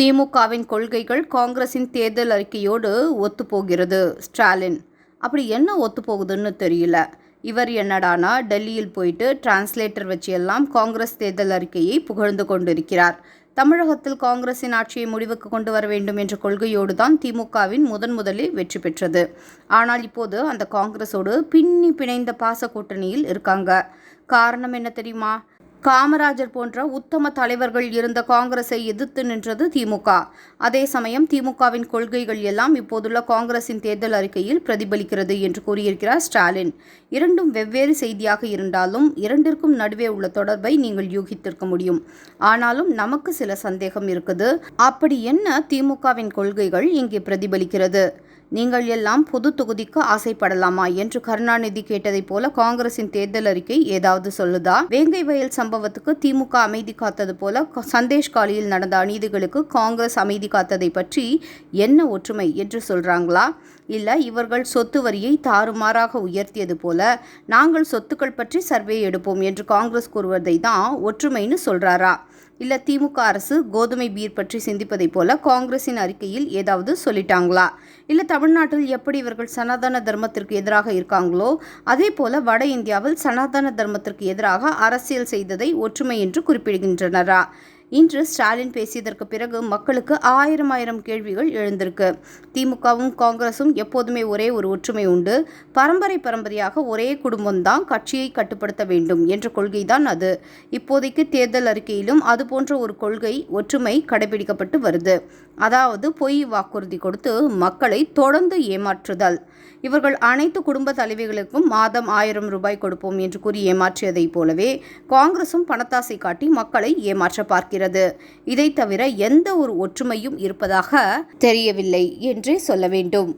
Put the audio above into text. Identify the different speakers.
Speaker 1: திமுகவின் கொள்கைகள் காங்கிரசின் தேர்தல் அறிக்கையோடு ஒத்துப்போகிறது. ஸ்டாலின் அப்படி என்ன ஒத்துப்போகுதுன்னு தெரியல. இவர் என்னடானா டெல்லியில் போயிட்டு டிரான்ஸ்லேட்டர் வச்சு எல்லாம் காங்கிரஸ் தேர்தல் அறிக்கையை புகழ்ந்து கொண்டிருக்கிறார். தமிழகத்தில் காங்கிரசின் ஆட்சியை முடிவுக்கு கொண்டு வர வேண்டும் என்ற கொள்கையோடு தான் திமுகவின் முதன் முதலில் வெற்றி பெற்றது. ஆனால் இப்போது அந்த காங்கிரஸோடு பின்னி பிணைந்த பாச கூட்டணியில் இருக்காங்க. காரணம் என்ன தெரியுமா? காமராஜர் போன்ற உத்தம தலைவர்கள் இருந்த காங்கிரஸை எதிர்த்து நின்றது திமுக. அதே சமயம் திமுகவின் கொள்கைகள் எல்லாம் இப்போதுள்ள காங்கிரசின் தேர்தல் அறிக்கையில் பிரதிபலிக்கிறது என்று கூறியிருக்கிறார் ஸ்டாலின். இரண்டும் வெவ்வேறு செய்தியாக இருந்தாலும் இரண்டிற்கும் நடுவே உள்ள தொடர்பை நீங்கள் யூகித்திருக்க முடியும். ஆனாலும் நமக்கு சில சந்தேகம் இருக்குது. அப்படி என்ன திமுகவின் கொள்கைகள் இங்கே பிரதிபலிக்கிறது? நீங்கள் எல்லாம் பொது தொகுதிக்கு ஆசைப்படலாமா என்று கருணாநிதி கேட்டதைப் போல காங்கிரசின் தேர்தல் அறிக்கை ஏதாவது சொல்லுதா? வேங்கை வயல் சம்பவத்துக்கு திமுக அமைதி காத்தது போல சந்தேஷ் சந்தேஷ்காலியில் நடந்த அநீதிகளுக்கு காங்கிரஸ் அமைதி காத்ததை பற்றி என்ன ஒற்றுமை என்று சொல்றாங்களா? இல்ல இவர்கள் சொத்து வரியை தாறுமாறாக உயர்த்தியது போல நாங்கள் சொத்துக்கள் பற்றி சர்வே எடுப்போம் என்று காங்கிரஸ் கூறுவதை தான் ஒற்றுமைன்னு சொல்றாரா? இல்ல திமுக அரசு கோதுமை பீர் பற்றி சிந்திப்பதைப் போல காங்கிரசின் அறிக்கையில் ஏதாவது சொல்லிட்டாங்களா? இல்ல தமிழ்நாட்டில் எப்படி இவர்கள் சனாதன தர்மத்திற்கு எதிராக இருக்காங்களோ அதே போல வட இந்தியாவில் சனாதன தர்மத்திற்கு எதிராக அரசியல் செய்ததை ஒற்றுமை என்று குறிப்பிடுகின்றனரா? இன்று ஸ்டாலின் பேசியதற்கு பிறகு மக்களுக்கு ஆயிரம் ஆயிரம் கேள்விகள் எழுந்திருக்கு. திமுகவும் காங்கிரசும் எப்போதுமே ஒரே ஒரு ஒற்றுமை உண்டு. பரம்பரை பரம்பரையாக ஒரே குடும்பம்தான் கட்சியை கட்டுப்படுத்த வேண்டும் என்ற கொள்கைதான் அது. இப்போதைக்கு தேர்தல் அறிக்கையிலும் அதுபோன்ற ஒரு கொள்கை ஒற்றுமை கடைபிடிக்கப்பட்டு வருது. அதாவது பொய் வாக்குறுதி கொடுத்து மக்களை தொடர்ந்து ஏமாற்றுதல். இவர்கள் அனைத்து குடும்ப தலைவிகளுக்கும் மாதம் ஆயிரம் ரூபாய் கொடுப்போம் என்று கூறி ஏமாற்றியதைப் போலவே காங்கிரசும் பணத்தாசை காட்டி மக்களை ஏமாற்ற பார்க்கிறது. இதை தவிர எந்த ஒரு ஒற்றுமையும் இருப்பதாக தெரியவில்லை என்றே சொல்ல வேண்டும்.